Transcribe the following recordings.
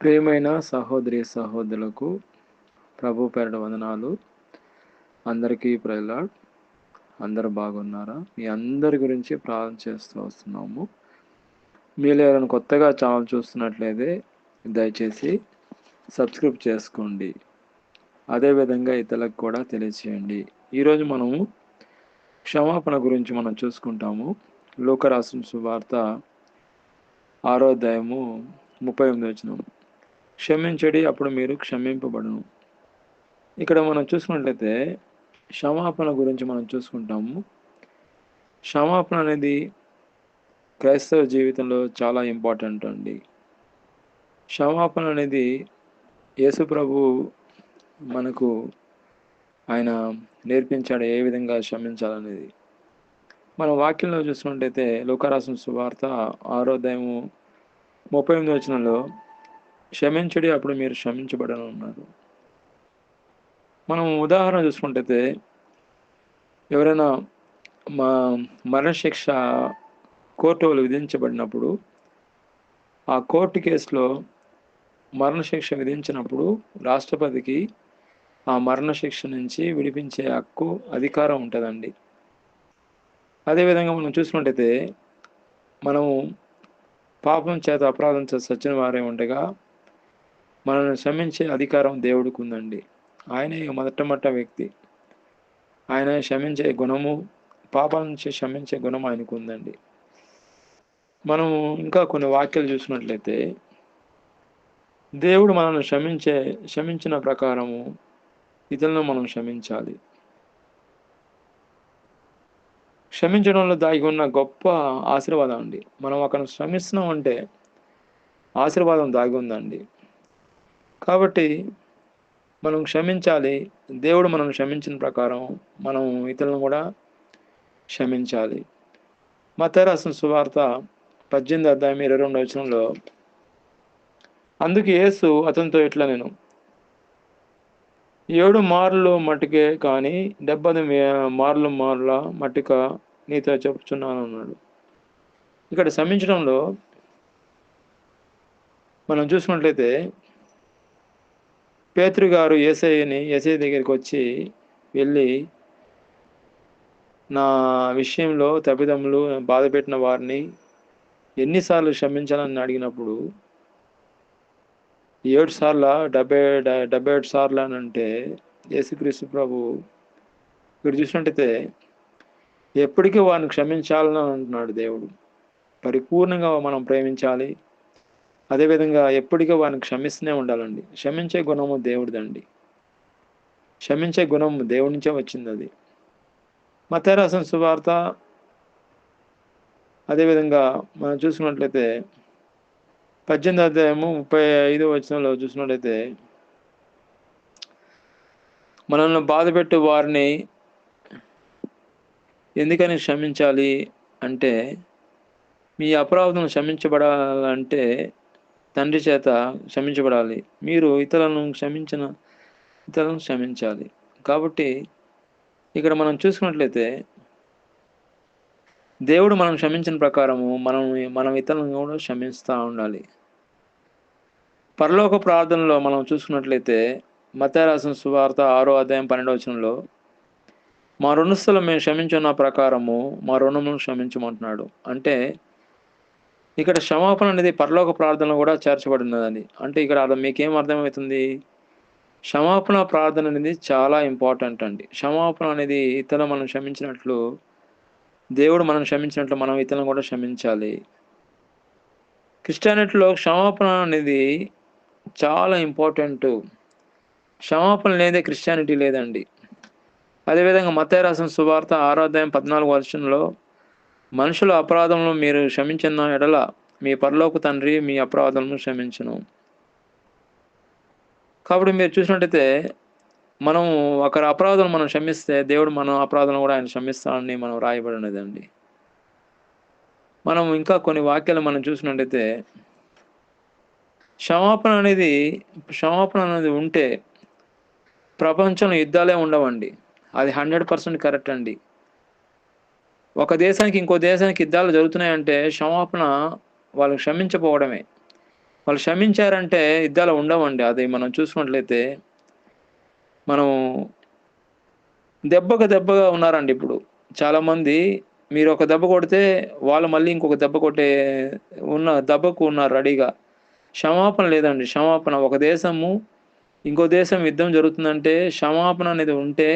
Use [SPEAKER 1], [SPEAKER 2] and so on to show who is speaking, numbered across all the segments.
[SPEAKER 1] ప్రియమైన సహోదరి సహోదరులకు ప్రభు పేరట వందనాలు. అందరికీ ప్రజలాడ్ అందరు బాగున్నారా? మీ అందరి గురించి ప్రార్థన చేస్తూ వస్తున్నాము. మీరు ఎవరైనా కొత్తగా ఛానల్ చూస్తున్నట్లయితే దయచేసి సబ్స్క్రైబ్ చేసుకోండి. అదేవిధంగా ఇతరులకు కూడా తెలియచేయండి. ఈరోజు మనము క్షమాపణ గురించి మనం చూసుకుంటాము. లోకరాసిన సువార్త ఆరో అధ్యాయము ముప్పై ఎనిమిది వచ్చినాము క్షమించడి అప్పుడు మీరు క్షమింపబడను. ఇక్కడ మనం చూసుకున్నట్లయితే క్షమాపణ గురించి మనం చూసుకుంటాము. క్షమాపణ అనేది క్రైస్తవ జీవితంలో చాలా ఇంపార్టెంట్ అండి. క్షమాపణ అనేది యేసు ప్రభు మనకు ఆయన నేర్పించాడు ఏ విధంగా క్షమించాలనేది. మనం వాక్యంలో చూసుకున్నట్టయితే లోకరాసం సువార్త ఆరోదయము ముప్పై ఎనిమిది వచనంలో క్షమించడి అప్పుడు మీరు క్షమించబడని ఉన్నారు మనం ఉదాహరణ చూసుకుంటే ఎవరైనా మా మరణశిక్ష కోర్టు వాళ్ళు విధించబడినప్పుడు ఆ కోర్టు కేసులో మరణశిక్ష విధించినప్పుడు రాష్ట్రపతికి ఆ మరణశిక్ష నుంచి విడిపించే హక్కు అధికారం ఉంటుందండి. అదేవిధంగా మనం చూసుకున్నట్టయితే మనము పాపం చేత అపరాధం చేత సచ్చిన వారే ఉండగా మనల్ని క్షమించే అధికారం దేవుడికి ఉందండి ఆయనే మొదటమొట్ట వ్యక్తి. ఆయన క్షమించే గుణము పాపం నుంచి క్షమించే గుణం ఆయనకు ఉందండి మనము ఇంకా కొన్ని వాక్యాలు చూసినట్లయితే దేవుడు మనల్ని క్షమించే క్షమించిన ప్రకారము ఇతరులను మనం క్షమించాలి. క్షమించడంలో దాగి ఉన్న గొప్ప ఆశీర్వాదం అండి. మనం అక్కడ శ్రమిస్తున్నాం అంటే ఆశీర్వాదం దాగి ఉందండి. కాబట్టి మనం క్షమించాలి. దేవుడు మనం క్షమించిన ప్రకారం మనం ఇతరులను కూడా క్షమించాలి. మతరాసిన సువార్త పద్దెనిమిది అధ్యాయం ఇరవై రెండు వచనంలో అందుకు యేసు అతనితో ఇట్లా నేను? ఏడు మార్లు మట్టుకే కానీ డెబ్బది మార్లు మార్ల మట్టిక నీతో చెప్పుచున్నాను అన్నాడు. ఇక్కడ క్షమించడంలో మనం చూసుకున్నట్లయితే పేతృ గారు ఏసఐని ఏసఐ దగ్గరికి వచ్చి వెళ్ళి నా విషయంలో తప్పిదమ్ములు బాధ పెట్టిన వారిని ఎన్నిసార్లు క్షమించాలని అడిగినప్పుడు ఏడు సార్ల డెబ్బై డెబ్బై ఏడు సార్లు అని అంటే యేసుక్రీస్తు ప్రభు ఇక్కడ చూసినట్టయితే ఎప్పటికీ వారిని క్షమించాలని అంటున్నాడు దేవుడు. పరిపూర్ణంగా మనం ప్రేమించాలి. అదేవిధంగా ఎప్పటికీ వారిని క్షమిస్తూనే ఉండాలండి. క్షమించే గుణము దేవుడిదండి. క్షమించే గుణం దేవుడి నుంచే వచ్చింది అది మతరాసన సువార్త అదేవిధంగా మనం చూసుకున్నట్లయితే పద్దెనిమిది అధ్యాయము ముప్పై ఐదో వచనంలో చూసినట్లయితే మనల్ని బాధపెట్టు వారిని ఎందుకని క్షమించాలి అంటే మీ అపరాధం క్షమించబడాలంటే తండ్రి చేత క్షమించబడాలి. మీరు ఇతరులను క్షమించిన ఇతరులను క్షమించాలి. కాబట్టి ఇక్కడ మనం చూసుకున్నట్లయితే దేవుడు మనం క్షమించిన ప్రకారము మనం మనం ఇతరులను కూడా క్షమిస్తూ ఉండాలి. పరలోక ప్రార్థనలో మనం చూసుకున్నట్లయితే మతారాసిన సువార్త ఆరో అధ్యాయం పన్నెండవచనంలో మా రుణస్థలం మేము క్షమించున్న ప్రకారము మా రుణములను క్షమించమంటున్నాడు. అంటే ఇక్కడ క్షమాపణ అనేది పరలోక ప్రార్థన కూడా చేర్చబడినదని అంటే ఇక్కడ అర్థం మీకేం అర్థమవుతుంది? క్షమాపణ ప్రార్థన అనేది చాలా ఇంపార్టెంట్ అండి. క్షమాపణ అనేది ఇతను మనం క్షమించినట్లు దేవుడు మనం క్షమించినట్లు మనం ఇతను కూడా క్షమించాలి. క్రిస్టియానిటీలో క్షమాపణ అనేది చాలా ఇంపార్టెంట్. క్షమాపణ లేదే క్రిస్టియానిటీ లేదండి. అదేవిధంగా మతయ రాసిన సువార్త ఆరాధ్యాయం పద్నాలుగు వర్షంలో మనుషుల అపరాధములను మీరు క్షమించిన ఎడల మీ పరలోక తండ్రి మీ అపరాధములను క్షమించను. కాబట్టి మీరు చూసినట్టయితే మనం ఒకరి అపరాధం మనం క్షమిస్తే దేవుడు మన అపరాధం కూడా ఆయన క్షమిస్తాడని మనం రాయబడినదండి. మనం ఇంకా కొన్ని వాక్యాలు మనం చూసినట్టయితే క్షమాపణ అనేది క్షమాపణ అనేది ఉంటే ప్రపంచంలో యుద్ధాలే ఉండవండి. అది హండ్రెడ్ పర్సెంట్ కరెక్ట్ అండి. ఒక దేశానికి ఇంకో దేశానికి యుద్ధాలు జరుగుతున్నాయంటే క్షమాపణ వాళ్ళు క్షమించకపోవడమే. వాళ్ళు క్షమించారంటే యుద్ధాలు ఉండవండి. అది మనం చూసుకున్నట్లయితే మనం దెబ్బకు దెబ్బగా ఉన్నారండి ఇప్పుడు. చాలామంది మీరు ఒక దెబ్బ కొడితే వాళ్ళు మళ్ళీ ఇంకొక దెబ్బ కొట్టే ఉన్న దెబ్బకు ఉన్నారు రెడీగా. క్షమాపణ లేదండి. క్షమాపణ ఒక దేశము ఇంకో దేశం యుద్ధం జరుగుతుందంటే క్షమాపణ అనేది ఉంటే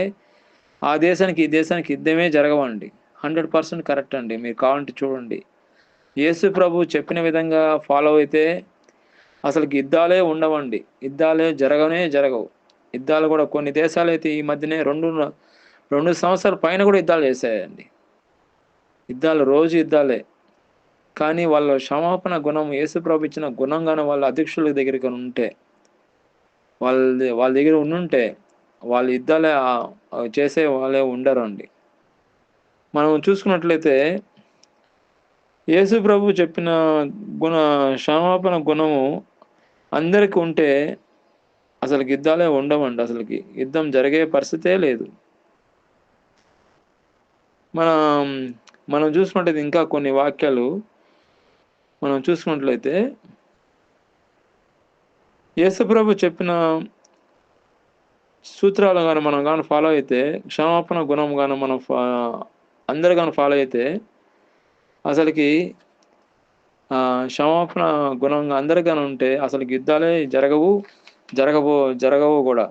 [SPEAKER 1] ఆ దేశానికి ఈ దేశానికి యుద్ధమే జరగవండి. హండ్రెడ్ పర్సెంట్ కరెక్ట్ అండి. మీరు కావాలంటే చూడండి. యేసు ప్రభు చెప్పిన విధంగా ఫాలో అయితే అసలు యుద్ధాలే ఉండవండి. యుద్ధాలే జరగనే జరగవు. యుద్ధాలు కూడా కొన్ని దేశాలు అయితే ఈ మధ్యనే రెండు రెండు సంవత్సరాల పైన కూడా యుద్ధాలు చేశాయండి. యుద్ధాలు రోజు యుద్ధాలే. కానీ వాళ్ళ క్షమాపణ గుణం యేసుప్రభు ఇచ్చిన గుణంగానే వాళ్ళ అధ్యక్షుల దగ్గరికి ఉంటే వాళ్ళ వాళ్ళ దగ్గర ఉండుంటే వాళ్ళ యుద్ధాలే చేసే వాళ్ళే ఉండరండి. మనం చూసుకున్నట్లయితే యేసు ప్రభు చెప్పిన గుణ క్షమాపణ గుణము అందరికి ఉంటే అసలు యుద్ధాలే ఉండవండి. అసలుకి యుద్ధం జరిగే పరిస్థితే లేదు. మనం మనం చూసుకున్నట్లయితే ఇంకా కొన్ని వాక్యాలు మనం చూసుకున్నట్లయితే యేసుప్రభు చెప్పిన సూత్రాలు కానీ మనం కానీ ఫాలో అయితే క్షమాపణ గుణం కానీ మనం అందరు కానీ ఫాలో అయితే అసలుకి క్షమాపణ గుణంగా అందరు కానీ ఉంటే అసలు యుద్ధాలే జరగవు జరగబో జరగవు కూడా.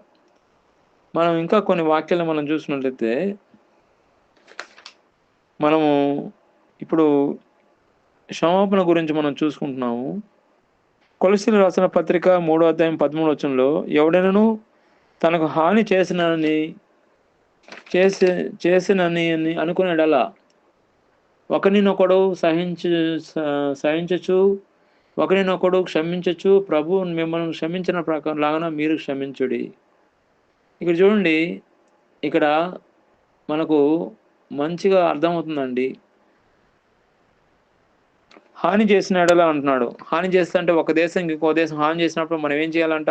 [SPEAKER 1] మనం ఇంకా కొన్ని వాక్యాలను మనం చూసినట్లయితే మనము ఇప్పుడు క్షమాపణ గురించి మనం చూసుకుంటున్నాము. కొలసిలు రాసిన పత్రిక మూడో అధ్యాయం పదమూడు వచ్చంలో ఎవడైనాను తనకు హాని చేసినని చేసి చేసినని అని అనుకునేడలా. ఒకరినొకడు సహించు స- సహించచ్చు ఒకరినొకడు క్షమించచ్చు ప్రభు మిమ్మల్ని క్షమించిన ప్రకారం లాగా మీరు క్షమించుడి. ఇక్కడ చూడండి ఇక్కడ మనకు మంచిగా అర్థమవుతుందండి. హాని చేసినాడలా అంటున్నాడు. హాని చేస్తా అంటే ఒక దేశం ఇంకో దేశం హాని చేసినప్పుడు మనం ఏం చేయాలంట?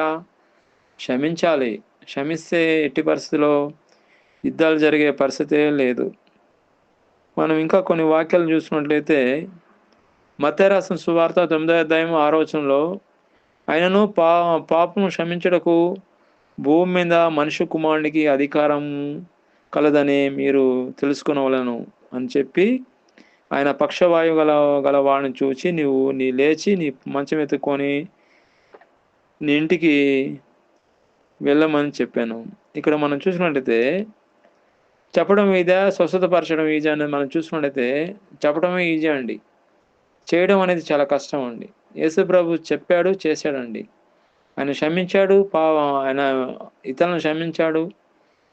[SPEAKER 1] క్షమించాలి. క్షమిస్తే ఎట్టి పరిస్థితిలో యుద్ధాలు జరిగే పరిస్థితే లేదు. మనం ఇంకా కొన్ని వాక్యాలు చూసినట్లయితే మత్తరాసిన సువార్త తొమ్మిదో అధ్యాయం ఆరోచనలో ఆయనను పా పాపం క్షమించడకు భూమి మీద మనుష్య కుమారునికి అధికారం కలదని మీరు తెలుసుకునవలను అని చెప్పి ఆయన పక్షవాయువు గల గల వాడిని చూచి నీవు నీ లేచి నీ మంచం ఎత్తుకొని నీ ఇంటికి వెళ్ళమని చెప్పాను. ఇక్కడ మనం చూసినట్లయితే చెప్పడం ఈజా స్వస్థతపరచడం ఈజీ అనేది మనం చూసుకున్నట్లయితే చెప్పడమే ఈజీ అండి. చేయడం అనేది చాలా కష్టం అండి. యేసు ప్రభు చెప్పాడు చేశాడండి. ఆయన క్షమించాడు పాపం ఆయన ఇతరులను క్షమించాడు.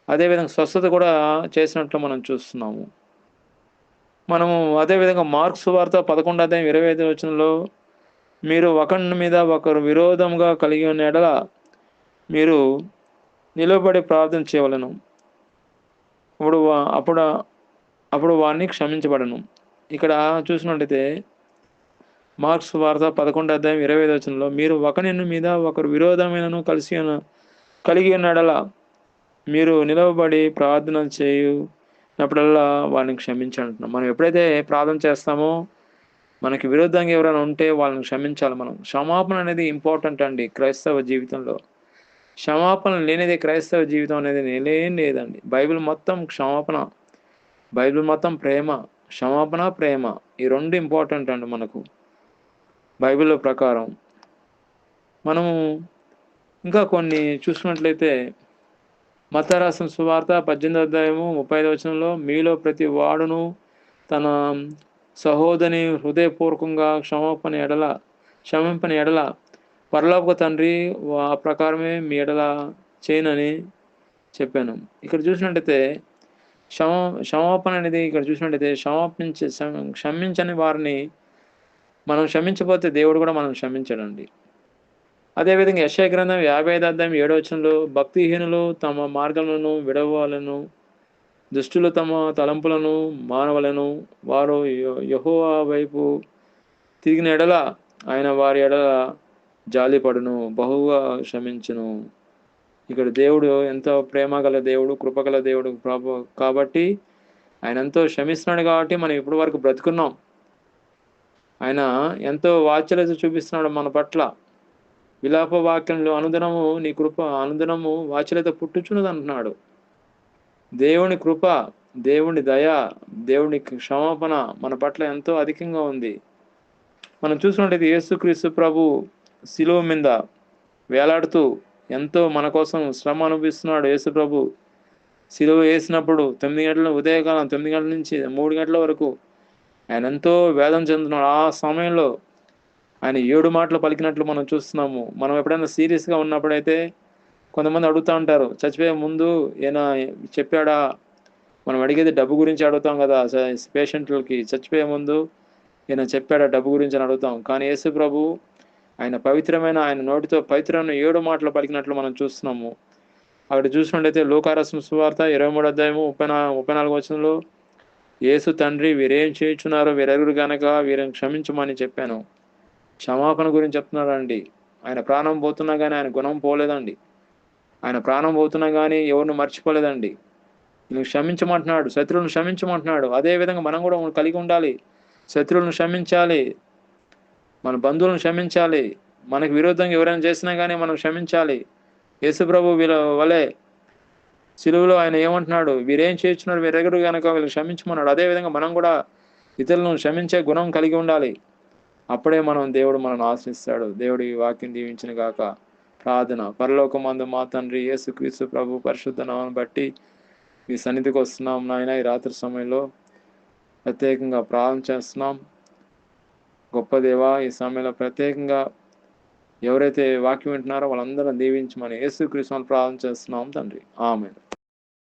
[SPEAKER 1] అదేవిధంగా స్వస్థత కూడా చేసినట్లు మనం చూస్తున్నాము. మనము అదేవిధంగా మార్క్స్ వార్త పదకొండు అధ్యాయం ఇరవై ఐదు వచనంలో మీరు ఒకరి మీద ఒకరు విరోధంగా కలిగి ఉన్న ఎడల మీరు నిలబడి ప్రార్థన చేయవలను. అప్పుడు వా- అప్పుడు అప్పుడు వారిని క్షమించబడను. ఇక్కడ చూసినట్టయితే మార్క్స్ వార్త పదకొండు అధ్యాయం ఇరవై ఐదు వచనంలో మీరు ఒకనిన్ను మీద ఒకరు విరోధమైనను కలిసి కలిగి ఉన్నడలా మీరు నిలవబడి ప్రార్థన చేయునప్పుడల్లా వారిని క్షమించాలంటున్నాం మనం ఎప్పుడైతే ప్రార్థన చేస్తామో మనకి విరుద్ధంగా ఎవరైనా ఉంటే వాళ్ళని క్షమించాలి మనం. క్షమాపణ అనేది ఇంపార్టెంట్ అండి క్రైస్తవ జీవితంలో. క్షమాపణ లేనిదే క్రైస్తవ జీవితం అనేది లేని లేదండి. బైబిల్ మొత్తం క్షమాపణ బైబిల్ మొత్తం ప్రేమ క్షమాపణ ప్రేమ. ఈ రెండు ఇంపార్టెంట్ అండి మనకు. బైబిల్ ప్రకారం. మనము ఇంకా కొన్ని చూసుకున్నట్లయితే మతరాసం సువార్త పద్దెనిమిది అధ్యాయము ముప్పై ఐదు వచనంలో మీలో ప్రతి వాడును తన సహోదరి హృదయపూర్వకంగా క్షమాపణ ఎడల క్షమింపని ఎడల పరలోక తండ్రి ఆ ప్రకారమే మీ ఎడల చేయనని చెప్పాను. ఇక్కడ చూసినట్టయితే క్షమ క్షమాపణ అనేది ఇక్కడ చూసినట్టయితే క్షమాపించే క్షమించని వారిని మనం క్షమించకపోతే దేవుడు కూడా మనం క్షమించడండి. అదేవిధంగా యశయ గ్రంథం యాభై ఐదు అధ్యాయం ఏడో వచనంలో భక్తిహీనులు తమ మార్గములను విడవాలను దుష్టులు తమ తలంపులను మానవలను వారు యహోవా వైపు తిరిగిన ఎడల ఆయన వారి ఎడల జాలిపడును బహుగా క్షమించును ఇక్కడ దేవుడు ఎంతో ప్రేమ గల దేవుడు కృపగల దేవుడు ప్రభు. కాబట్టి ఆయన ఎంతో క్షమిస్తున్నాడు కాబట్టి మనం ఇప్పటి వరకు బ్రతుకున్నాం. ఆయన ఎంతో వాత్సల్యత చూపిస్తున్నాడు మన పట్ల. విలాప వాక్యంలో అనుదినము నీ కృప అనుదినము వాచలత పుట్టుచున్నది అంటున్నాడు. దేవుని కృప దేవుని దయ దేవుని క్షమాపణ మన పట్ల ఎంతో అధికంగా ఉంది. మనం చూసినట్టయితే యేసుక్రీస్తు ప్రభు శిలువ మీద వేలాడుతూ ఎంతో మన కోసం శ్రమ అనుభవిస్తున్నాడు యేసు ప్రభు. శిలువ వేసినప్పుడు తొమ్మిది గంటల ఉదయకాలం తొమ్మిది గంటల నుంచి మూడు గంటల వరకు ఆయన ఎంతో వేదం చెందుతున్నాడు. ఆ సమయంలో ఆయన ఏడు మాటలు పలికినట్లు మనం చూస్తున్నాము. మనం ఎప్పుడైనా సీరియస్గా ఉన్నప్పుడైతే కొంతమంది అడుగుతూ ఉంటారు చచ్చిపోయే ముందు ఈయన చెప్పాడా? మనం అడిగేది డబ్బు గురించి అడుగుతాం కదా పేషెంట్లకి చచ్చిపోయే ముందు ఈయన చెప్పాడా డబ్బు గురించి అని అడుగుతాం. కానీ యేసు ప్రభు ఆయన పవిత్రమైన ఆయన నోటితో పవిత్రమైన ఏడు మాటలు పలికినట్లు మనం చూస్తున్నాము. అక్కడ చూసినట్లయితే లోకారసం సువార్త ఇరవై మూడు అధ్యాయము ముప్పై నా ముప్పై నాలుగు వచనంలో యేసు తండ్రి వీరేం చేయించున్నారో వీరెరుగురు గనక వీరిని క్షమించమని చెప్పాను. క్షమాపణ గురించి చెప్తున్నాడండి. ఆయన ప్రాణం పోతున్నా కానీ ఆయన గుణం పోలేదండి. ఆయన ప్రాణం పోతున్నా కానీ ఎవరిని మర్చిపోలేదండి. నువ్వు క్షమించమంటున్నాడు శత్రువులను క్షమించమంటున్నాడు. అదే విధంగా మనం కూడా కలిగి ఉండాలి. శత్రువులను క్షమించాలి. మన బంధువులను క్షమించాలి. మనకు విరోధంగా ఎవరైనా చేసినా కానీ మనం క్షమించాలి. యేసుప్రభు వీళ్ళ వలె సిలువులో ఆయన ఏమంటున్నాడు? వీరేం చేయించున్నారు? వీరెగరు కనుక వీళ్ళు క్షమించమన్నాడు? అదేవిధంగా మనం కూడా ఇతరులను క్షమించే గుణం కలిగి ఉండాలి. అప్పుడే మనం దేవుడు మనల్ని ఆశ్రయిస్తాడు దేవుడి వాక్యం దీవించిన గాక ప్రార్థన. పరలోకమందు మా తండ్రి యేసుక్రీస్తు ప్రభు పరిశుద్ధ నామను బట్టి మీ సన్నిధికి వస్తున్నాం నాయన. ఈ రాత్రి సమయంలో ప్రత్యేకంగా ప్రార్థన చేస్తున్నాం. గొప్ప దేవా ఈ సమయంలో ప్రత్యేకంగా ఎవరైతే వాక్యం వింటున్నారో వాళ్ళందరూ దీవించమని యేసుక్రీస్తు ప్రార్థన చేస్తున్నాం తండ్రి. ఆమె